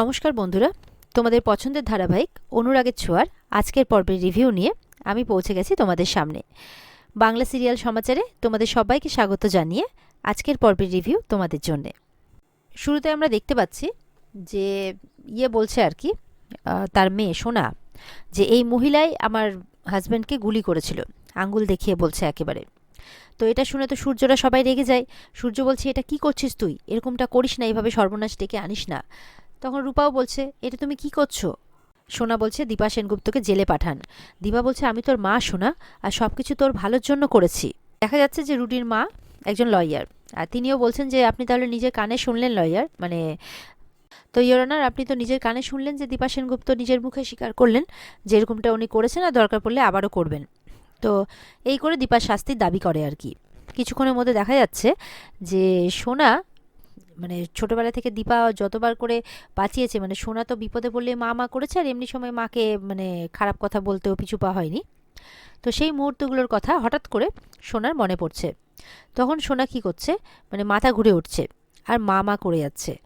নমস্কার বন্ধুরা, তোমাদের পছন্দের ধারাবাহিক অনুরাগের ছোঁয়ার আজকের পর্বের রিভিউ নিয়ে আমি পৌঁছে গেছি তোমাদের সামনে। বাংলা সিরিয়াল সমাচারে তোমাদের সবাইকে স্বাগত জানিয়ে আজকের পর্বের রিভিউ তোমাদের জন্যে। শুরুতে আমরা দেখতে পাচ্ছি যে ইয়ে বলছে আর কি তার মেয়ে সোনা, যে এই মহিলাই আমার হাজব্যান্ডকে গুলি করেছিল আঙ্গুল দেখিয়ে বলছে একেবারে। তো এটা শুনে তো সূর্যরা সবাই রেগে যায়, সূর্য বলছে, এটা কি করছিস তুই? এরকমটা করিস না এইভাবে সর্বনাশ ডেকে আনিস না। তখন রূপাও বলছে, এটা তুমি কি করছ? সোনা বলছে, দীপা সেনগুপ্তকে জেলে পাঠান। দীপা বলছে, আমি তোর মা, সোনা, আর সব কিছু তোর ভালোর জন্য করেছি। দেখা যাচ্ছে যে রুডির মা একজন লয়ার, আর তিনিও বলছেন যে, আপনি তাহলে নিজের কানে শুনলেন লয়ার? মানে তো ইয়রানার আপনি তো নিজের কানে শুনলেন যে দীপা সেনগুপ্ত নিজের মুখে স্বীকার করলেন যে এরকমটা উনি করেছেন আর দরকার পড়লে আবারও করবেন। তো এই করে দীপার শাস্তির দাবি করে আর কি। কিছুক্ষণের মধ্যে দেখা যাচ্ছে যে সোনা মানে ছোটবেলা থেকে দীপা যতবার করে বাঁচিয়েছে মানে সোনা তো বিপদে পড়লে মা মা করেছে আর এমনি সময় মাকে মানে খারাপ কথা বলতেও পিছু পা হয়নি। তো সেই মুহূর্তগুলোর কথা হঠাৎ করে সোনার মনে পড়ছে। তখন সোনা কি করছে? মানে মাথা ঘুরে উঠছে আর মা মা করে যাচ্ছে।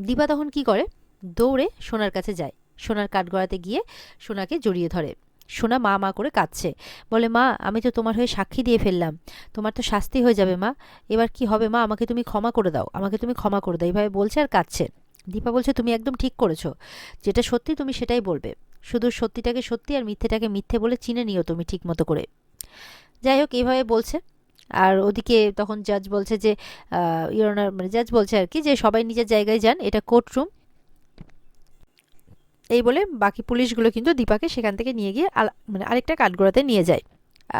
দীপা তখন কি করে? দৌড়ে সোনার কাছে যায়। সোনার কাঠগড়াতে গিয়ে সোনাকে জড়িয়ে ধরে। সোনা মা মা করে কাঁদছে। বলে, মা, আমি তো তোমার হয়ে সাক্ষী দিয়ে ফেললাম। তোমার তো শাস্তি হয়ে যাবে, মা। এবার কি হবে, মা? আমাকে তুমি ক্ষমা করে দাও। আমাকে তুমি ক্ষমা করে দাও। এইভাবে বলছে আর কাঁদছে। দীপা বলছে, তুমি একদম ঠিক করেছ। যেটা সত্যি, তুমি সেটাই বলবে। শুধু সত্যিটাকে সত্যি আর মিথ্যেটাকে মিথ্যে বলে চিনে নিও তুমি ঠিক মতো করে। যাই হোক, এইভাবে বলছে। আর ওদিকে তখন জাজ বলছে যে ইউরোনার মানে জাজ বলছে আর কি যে, সবাই নিজের জায়গায় যান। এটা কোর্ট এই বলে বাকি পুলিশগুলো কিন্তু দীপাকে সেখান থেকে নিয়ে গিয়ে মানে আরেকটা কাঠগোড়াতে নিয়ে যায়।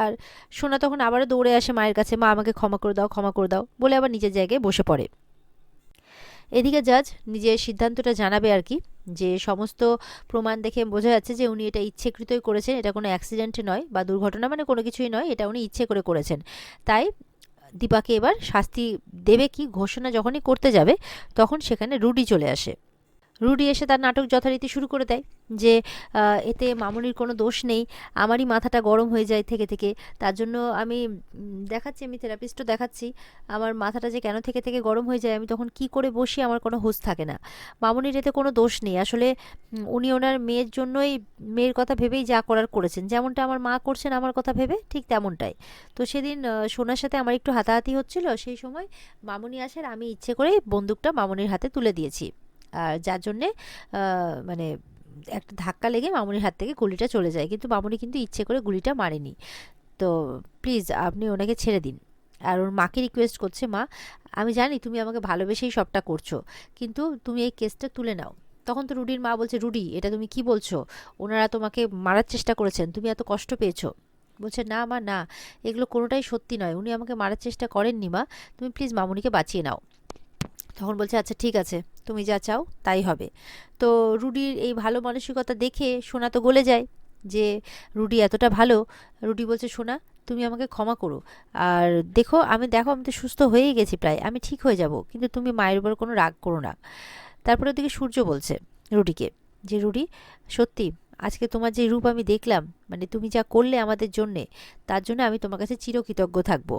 আর সোনা তখন আবারও দৌড়ে আসে মায়ের কাছে, মা, আমাকে ক্ষমা করে দাও, ক্ষমা করে দাও, বলে আবার নিজের জায়গায় বসে পড়ে। এদিকে জাজ নিজের সিদ্ধান্তটা জানাবে আর কি, যে সমস্ত প্রমাণ দেখে বোঝা যাচ্ছে যে উনি এটা ইচ্ছেকৃতই করেছেন, এটা কোনো অ্যাক্সিডেন্ট নয় বা দুর্ঘটনা মানে কোনো কিছুই নয়, এটা উনি ইচ্ছে করে করেছেন। তাই দীপাকে এবার শাস্তি দেবে কি, ঘোষণা যখনই করতে যাবে, তখন সেখানে রুডি চলে আসে। রুডি এসে তার নাটক যথারীতি শুরু করে দেয় যে এতে মামুনির কোনো দোষ নেই, আমারই মাথাটা গরম হয়ে যায় থেকে থেকে। তার জন্য আমি দেখাচ্ছি, আমি থেরাপিস্টও দেখাচ্ছি, আমার মাথাটা যে কেন থেকে থেকে গরম হয়ে যায়, আমি তখন কি করে বসি আমার কোনো হুঁশ থাকে না। মামুনির এতে কোনো দোষ নেই। আসলে উনি ওনার মেয়ের জন্যই মেয়ের কথা ভেবেই যা করার করেছেন। যেমনটা আমার মা করছেন আমার কথা ভেবে, ঠিক তেমনটাই। তো সেদিন সোনার সাথে আমার একটু হাতাহাতি হচ্ছিল, সেই সময় মামুনি আসার আমি ইচ্ছে করেই বন্দুকটা মামুনির হাতে তুলে দিয়েছি। আর যার জন্যে মানে একটা ধাক্কা লেগে মামুনির হাত থেকে গুলিটা চলে যায়। কিন্তু মামুনি কিন্তু ইচ্ছে করে গুলিটা মারেনি। তো প্লিজ আপনি ওনাকে ছেড়ে দিন। আর ওর মাকে রিকোয়েস্ট করছে, মা, আমি জানি তুমি আমাকে ভালোবেসেই সবটা করছ, কিন্তু তুমি এই কেসটা তুলে নাও। তখন তো রুডির মা বলছে, রুডি, এটা তুমি কি বলছো? ওনারা তোমাকে মারার চেষ্টা করেছেন, তুমি এত কষ্ট পেয়েছ? বলছে, না মা, না, এগুলো কোনোটাই সত্যি নয়। উনি আমাকে মারার চেষ্টা করেননি মা। তুমি প্লিজ মামুনিকে বাঁচিয়ে নাও। তখন বলছে আচ্ছা ঠিক আছে, তুমি যা চাও তাই হবে। তো রুডির এই ভালো মানসিকতা দেখে সোনা তো গলে যায় যে, রুডি এতটা ভালো। রুডি বলছে, সোনা, তুমি আমাকে ক্ষমা করো। আর দেখো, আমি দেখো, আমি তো সুস্থ হয়েই গেছি প্রায়, আমি ঠিক হয়ে যাব, কিন্তু তুমি মায়ের উপর কোনো রাগ করো না। তারপরে ওদিকে সূর্য বলছে রুডিকে যে, রুডি, সত্যি, আজকে তোমার যে রূপ আমি দেখলাম মানে তুমি যা করলে আমাদের জন্যে, তার জন্য আমি তোমার কাছে চিরকৃতজ্ঞ থাকব।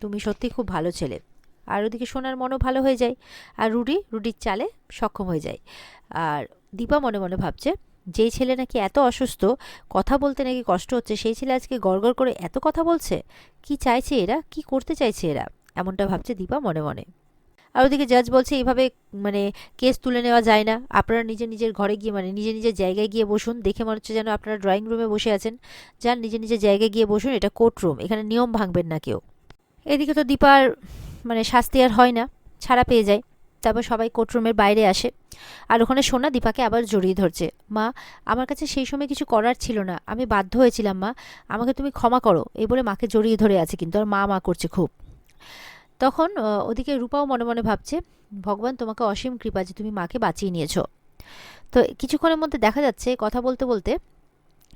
তুমি সত্যি খুব ভালো ছেলে। আর ওদিকে সোনার মনও ভালো হয়ে যায়। আর রুডি, রুডির চালে সক্ষম হয়ে যায়। আর দীপা মনে মনে ভাবছে, যেই ছেলে নাকি এত অসুস্থ, কথা বলতে নাকি কষ্ট হচ্ছে, সেই ছেলে আজকে গড়গড় করে এত কথা বলছে? কি চাইছে এরা? কি করতে চাইছে এরা? এমনটা ভাবছে দীপা মনে মনে। আর ওদিকে জাজ বলছে, এইভাবে মানে কেস তুলে নেওয়া যায় না। আপনারা নিজের নিজের ঘরে গিয়ে মানে নিজের নিজের জায়গায় গিয়ে বসুন। দেখে মনে হচ্ছে যেন আপনারা ড্রয়িং রুমে বসে আছেন। যান নিজের নিজের জায়গায় গিয়ে বসুন, এটা কোর্ট রুম এখানে নিয়ম ভাঙবেন না কেউ। এদিকে তো দীপার মানে শাস্তি আর হয় না, ছাড়া পেয়ে যায়। তারপর সবাই কোর্টরুমের বাইরে আসে। আর ওখানে সোনা দীপাকে আবার জড়িয়ে ধরছে। মা, আমার কাছে সেই সময় কিছু করার ছিল না। আমি বাধ্য হয়েছিলাম, মা। আমাকে তুমি ক্ষমা করো। এই বলে মাকে জড়িয়ে ধরে আছে, কিন্তু আর মা মা করছে খুব। তখন ওদিকে রূপাও মনে মনে ভাবছে, ভগবান, তোমাকে অসীম কৃপা যে তুমি মাকে বাঁচিয়ে নিয়েছো। তো কিছুক্ষণের মধ্যে দেখা যাচ্ছে, কথা বলতে বলতে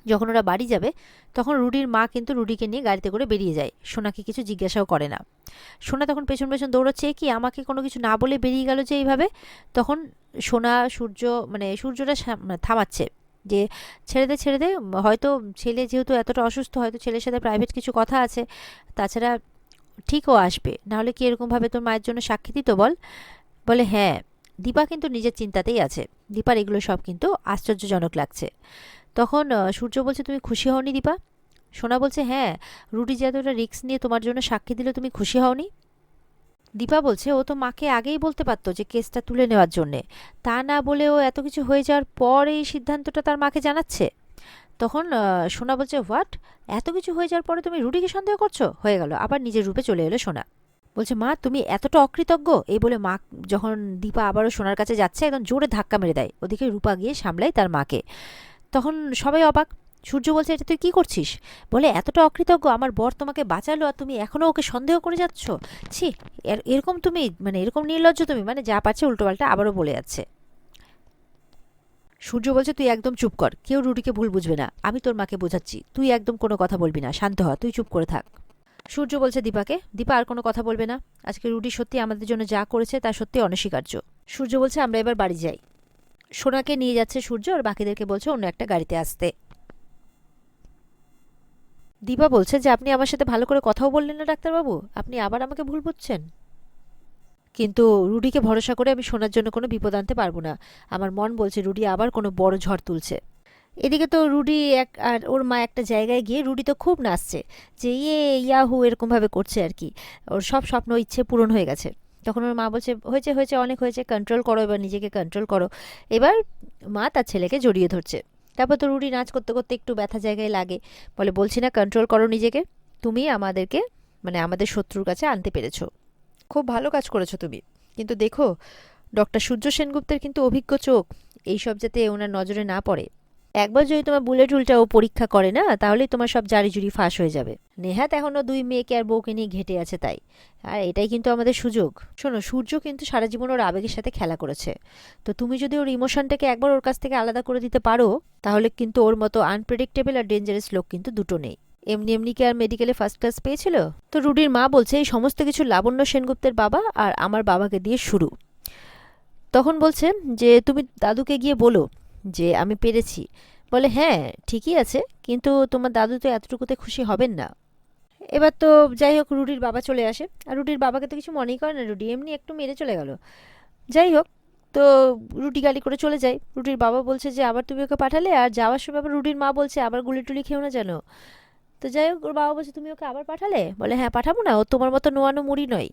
যখন ওরা বাড়ি যাবে, তখন রুডির মা কিন্তু রুডিকে নিয়ে গাড়িতে করে বেরিয়ে যায়। সোনাকে কিছু জিজ্ঞাসাও করে না। সোনা তখন পেছন পেছন দৌড়চ্ছে "এ কি আমাকে কোনো কিছু না বলে বেরিয়ে গেল যে এইভাবে? তখন সোনা, সূর্য মানে সূর্যটা মানে থামাচ্ছে যে ছেড়ে দে ছেড়ে দে, হয়তো ছেলে যেহেতু এতটা অসুস্থ, হয়তো ছেলের সাথে প্রাইভেট কিছু কথা আছে, তাছাড়া ঠিকও আসবে। নাহলে কি এরকমভাবে তোর মায়ের জন্য সাক্ষী দিত বল? বলে হ্যাঁ। দীপা কিন্তু নিজের চিন্তাতেই আছে। দীপার এগুলো সব কিন্তু আশ্চর্যজনক লাগছে। তখন সূর্য বলছে, তুমি খুশি হওনি দীপা? সোনা বলছে হ্যাঁ রুটি যে এতটা রিস্ক নিয়ে তোমার জন্য সাক্ষী দিলে তুমি খুশি হওনি? দীপা বলছে, ও তো মাকে আগেই বলতে পারতো যে কেসটা তুলে নেওয়ার জন্যে। তা না বলে ও এত কিছু হয়ে যাওয়ার পর এই সিদ্ধান্তটা তার মাকে জানাচ্ছে? তখন সোনা বলছে, হোয়াট? এত কিছু হয়ে যাওয়ার পরে তুমি রুটিকে সন্দেহ করছ? হয়ে গেল। আবার নিজের রূপে চলে এলো সোনা। বলছে, মা, তুমি এতটা অকৃতজ্ঞ? এই বলে মা যখন দীপা আবারও সোনার কাছে যাচ্ছে, একদম জোরে ধাক্কা মেরে দেয়। ওদিকে রূপা গিয়ে সামলায় তার মাকে। তখন সবাই অবাক। সূর্য বলছে, এটা তুই কী করছিস? বলে, এতটা অকৃতজ্ঞ, আমার বর তোমাকে বাঁচালো আর তুমি এখনও ওকে সন্দেহ করে যাচ্ছ? ছি, এর- এরকম তুমি মানে এরকম নির্লজ্জ তুমি মানে যা পাচ্ছে উল্টোপাল্টা আবারও বলে যাচ্ছে। সূর্য বলছে, তুই একদম চুপ কর, কেউ রুটিকে ভুল বুঝবে না। আমি তোর মাকে বোঝাচ্ছি। তুই একদম কোনো কথা বলবি না, শান্ত হ, তুই চুপ করে থাক। সূর্য বলছে, দীপাকে, দীপা আর কোনো কথা বলবে না। আজকে রুটি সত্যি আমাদের জন্য যা করেছে তা সত্যি অনস্বীকার্য। সূর্য বলছে, আমরা এবার বাড়ি যাই। সোনাকে নিয়ে যাচ্ছে সূর্য আর বাকিদেরকে বলছে অন্য একটা গাড়িতে আসতে। দীপা বলছে যে, আপনি আমার সাথে ভালো করে কথাও বললেন না, ডাক্তারবাবু। আপনি আবার আমাকে ভুল বুঝছেন। কিন্তু রুডিকে ভরসা করে আমি শোনার জন্য কোনো বিপদ আনতে পারব না। আমার মন বলছে রুডি আবার কোনো বড় ঝড় তুলছে। এদিকে তো রুডি এক আর ওর মা একটা জায়গায় গিয়ে রুডি তো খুব নাচছে। যে ইয়ে ইয়াহু এরকমভাবে করছে আর কি। ওর সব স্বপ্ন, ইচ্ছে পূরণ হয়ে গেছে। তখন ওর মা বলছে, হয়েছে হয়েছে, অনেক হয়েছে কন্ট্রোল করো, এবার নিজেকে কন্ট্রোল করো। এবার মা তার ছেলেকে জড়িয়ে ধরছে। তারপর তো রুডি নাচ করতে করতে একটু ব্যথা জায়গায় লাগে। বলে, বলছি না কন্ট্রোল করো নিজেকে। তুমি আমাদেরকে মানে আমাদের শত্রুর কাছে আনতে পেরেছ। খুব ভালো কাজ করেছ তুমি। কিন্তু দেখো ডক্টর সূর্য সেনগুপ্তের কিন্তু অভিজ্ঞ চোখ। এইসব যাতে ওনার নজরে না পড়ে। একবার যদি তোমার বুলেট উল্টা ও পরীক্ষা করে না তাহলেই তোমার সব জারি জুরি ফাঁস হয়ে যাবে। নেহাত এখনও দুই মেয়েকে আর বউকে নিয়ে ঘেটে আছে তাই। আর এটাই কিন্তু আমাদের সুযোগ। শোনো, সূর্য কিন্তু সারা জীবন ওর আবেগের সাথে খেলা করেছে। তো তুমি যদি ওর ইমোশনটাকে একবার ওর কাছ থেকে আলাদা করে দিতে পারো, তাহলে কিন্তু ওর মতো আনপ্রেডিক্টেবল আর ডেঞ্জারাস লোক কিন্তু দুটো নেই। এমনি এমনি কি আর মেডিকেলে ফার্স্ট ক্লাস পেয়েছিল? তো রুডির মা বলছে, এই সমস্ত কিছু লাবণ্য সেনগুপ্তের বাবা আর আমার বাবাকে দিয়ে শুরু। তখন বলছে যে, তুমি দাদুকে গিয়ে বলো যে আমি পেরেছি। বলে হ্যাঁ ঠিকই আছে, কিন্তু তোমার দাদু তো এতটুকুতে খুশি হবেন না। এবার তো যাই হোক, রুডির বাবা চলে আসে। আর রুডির বাবাকে তো কিছু মনেই করে না, রুডি এমনি একটু মেরে চলে গেল। যাই হোক, তো রুটি গালি করে চলে যায়। রুটির বাবা বলছে যে, আবার তুমি ওকে পাঠালে? আর যাওয়ার সময় আবার রুটির মা বলছে, আবার গুলি টুলি খেও না জানো তো যাই হোক, ওর বাবা বলছে, তুমি ওকে আবার পাঠালে? বলে হ্যাঁ পাঠাবো না। ও তোমার মতো নোয়ানো মুড়ি নয়।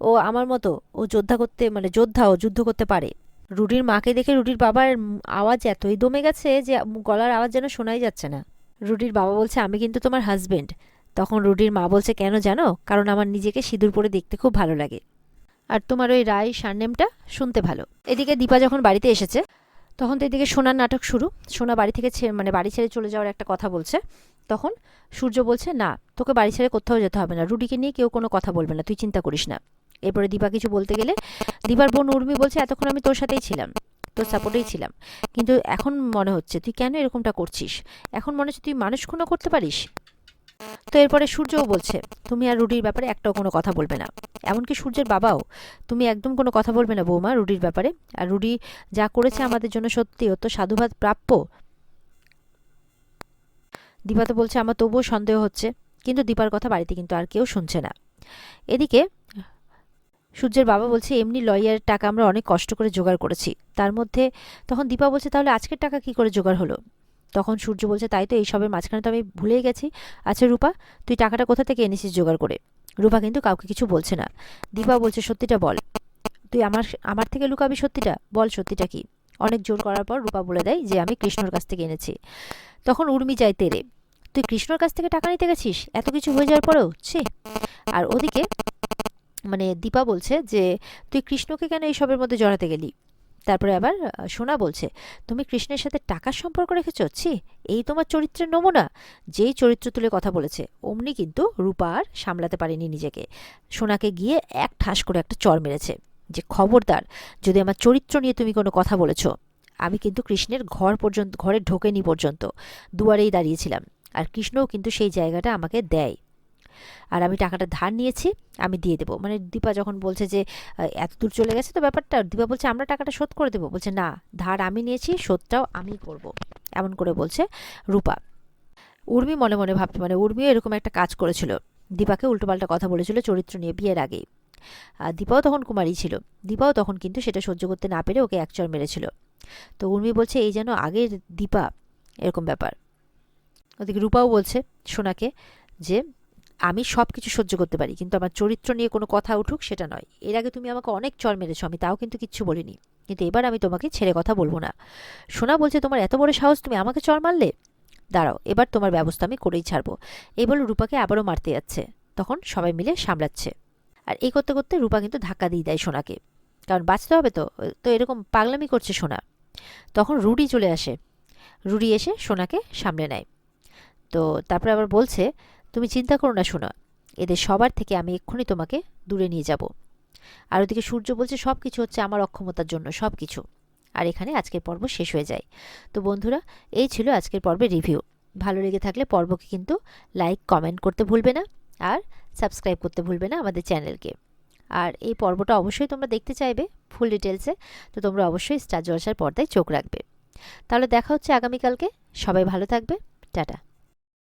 ও আমার মতো, ও যোদ্ধা করতে মানে যোদ্ধা, ও যুদ্ধ করতে পারে। রুডির মাকে দেখে রুডির বাবার আওয়াজ এতই দমে গেছে যে গলার আওয়াজ যেন শোনাই যাচ্ছে না। রুডির বাবা বলছে, আমি কিন্তু তোমার হাজবেন্ড তখন রুডির মা বলছে, কেন জানো? কারণ আমার নিজেকে সিঁদুর পরে দেখতে খুব ভালো লাগে। আর তোমার ওই রায় সারনেমটা শুনতে ভালো। এদিকে দীপা যখন বাড়িতে এসেছে, তখন তো এদিকে সোনার নাটক শুরু। সোনা বাড়ি থেকে মানে বাড়ি ছেড়ে চলে যাওয়ার একটা কথা বলছে। তখন সূর্য বলছে, না, তোকে বাড়ি ছেড়ে কোথাও যেতে হবে না। রুডিকে নিয়ে কেউ কোনো কথা বলবে না। তুই চিন্তা করিস না। এরপরে দীপা কিছু বলতে গেলে, দীপার বোন উর্মি বলছে, এতক্ষণ আমি তোর সাথেই ছিলাম, তোর সাপোর্টেই ছিলাম। কিন্তু এখন মনে হচ্ছে, তুই কেন এরকমটা করছিস? এখন মনে হচ্ছে তুই মানুষ খুনও করতে পারিস। তো এরপরে সূর্যও বলছে, তুমি আর রুডির ব্যাপারে একটাও কোনো কথা বলবে না। এমনকি সূর্যের বাবাও, তুমি একদম কোনো কথা বলবে না বৌমা রুডির ব্যাপারে। আর রুডি যা করেছে আমাদের জন্য সত্যি, ও তো সাধুবাদ প্রাপ্য। দীপা তো বলছে, আমার তবুও সন্দেহ হচ্ছে, কিন্তু দীপার কথা বাড়িতে কিন্তু আর কেউ শুনছে না। এদিকে সূর্যের বাবা বলছে, এমনি লয়ারের টাকা আমরা অনেক কষ্ট করে জোগাড় করেছি। তার মধ্যে তখন দীপা বলছে, তাহলে আজকের টাকা কি করে জোগাড় হলো? তখন সূর্য বলছে, তাই তো এইসবের মাঝখানে তো আমি ভুলেই গেছি। আচ্ছা রূপা, তুই টাকাটা কোথা থেকে এনেছিস জোগাড় করে? রূপা কিন্তু কাউকে কিছু বলছে না। দীপা বলছে, সত্যিটা বল। তুই আমার আমার থেকে লুকাবি সত্যিটা? বল সত্যিটা কি? অনেক জোর করার পর রূপা বলে দেয় যে, আমি কৃষ্ণর কাছ থেকে এনেছি। তখন উর্মি যায় তেরে তুই কৃষ্ণর কাছ থেকে টাকা নিতে গেছিস? এত কিছু হয়ে যাওয়ার পরেও? ছি! আর ওদিকে মানে দীপা বলছে যে, তুই কৃষ্ণকে কেন এইসবের মধ্যে জড়াতে গেলি? তারপরে আবার সোনা বলছে, তুমি কৃষ্ণের সাথে টাকার সম্পর্ক রেখে ছি, এই তোমার চরিত্রের নমুনা। যেই চরিত্র তুলে কথা বলেছে, অমনি কিন্তু রূপা আর সামলাতে পারেনি নিজেকে। সোনাকে গিয়ে এক ঠাস করে একটা চর মেরেছে যে, খবরদার, যদি আমার চরিত্র নিয়ে তুমি কোনো কথা বলেছ, আমি কিন্তু কৃষ্ণের ঘর পর্যন্ত, ঘরে ঢোকেনি পর্যন্ত। দুয়ারেই দাঁড়িয়েছিলাম। আর কৃষ্ণও কিন্তু সেই জায়গাটা আমাকে দেয়। আর আমি টাকাটা ধার নিয়েছি, আমি দিয়ে দেবো। মানে দীপা যখন বলছে যে এত দূর চলে গেছে তো ব্যাপারটা, দীপা বলছে, আমরা টাকাটা শোধ করে দেবো। বলছে, না, ধার আমি নিয়েছি, শোধটাও আমি করব। এমন করে বলছে রূপা। উর্মি মনে মনে ভাবতে মানে উর্মিও এরকম একটা কাজ করেছিল। দীপাকে উল্টোপাল্টা কথা বলেছিল চরিত্র নিয়ে বিয়ের আগেই। আর দীপাও তখন কুমারী ছিল। দীপাও তখন কিন্তু সেটা সহ্য করতে না পেরে ওকে একচর মেরেছিল। তো উর্মি বলছে, এই যেন আগের দীপা। এরকম ব্যাপার। ওদিকে রূপাও বলছে সোনাকে যে আমি সব কিছু সহ্য করতে পারি, কিন্তু আমার চরিত্র নিয়ে কোনো কথা উঠুক সেটা নয়। এর আগে তুমি আমাকে অনেক চর মেরেছো, আমি তাও কিন্তু কিচ্ছু বলিনি। কিন্তু এবার আমি তোমাকে ছেড়ে কথা বলব না। সোনা বলছে, তোমার এত বড় সাহস, তুমি আমাকে চর মারলে? দাঁড়াও, এবার তোমার ব্যবস্থা আমি করেই ছাড়বো। এই বলে রূপাকে আবারও মারতে যাচ্ছে। তখন সবাই মিলে সামলাচ্ছে। আর এই করতে করতে রূপা কিন্তু ধাক্কা দিয়ে দেয় সোনাকে। কারণ বাঁচতে হবে তো তো এরকম পাগলামি করছে সোনা। তখন রুডি চলে আসে। রুডি এসে সোনাকে সামলে নেয়। তো তারপরে আবার বলছে তুমি চিন্তা করো না, সোনা। এদের সবার থেকে আমি এক্ষুনি তোমাকে দূরে নিয়ে যাব। আর ওদিকে সূর্য বলছে সব কিছু হচ্ছে আমার অক্ষমতার জন্য সব কিছু আর এখানে আজকের পর্ব শেষ হয়ে যায়। তো বন্ধুরা, এই ছিল আজকের পর্বের রিভিউ। ভালো লেগে থাকলে পর্বকে কিন্তু লাইক, কমেন্ট করতে ভুলবে না আর সাবস্ক্রাইব করতে ভুলবে না আমাদের চ্যানেলকে। আর এই পর্বটা অবশ্যই তোমরা দেখতে চাইবে ফুল ডিটেলসে তো তোমরা অবশ্যই স্টার জলসার পর্দায় চোখ রাখবে। তাহলে দেখা হচ্ছে আগামীকালকে। সবাই ভালো থাকবে। টাটা।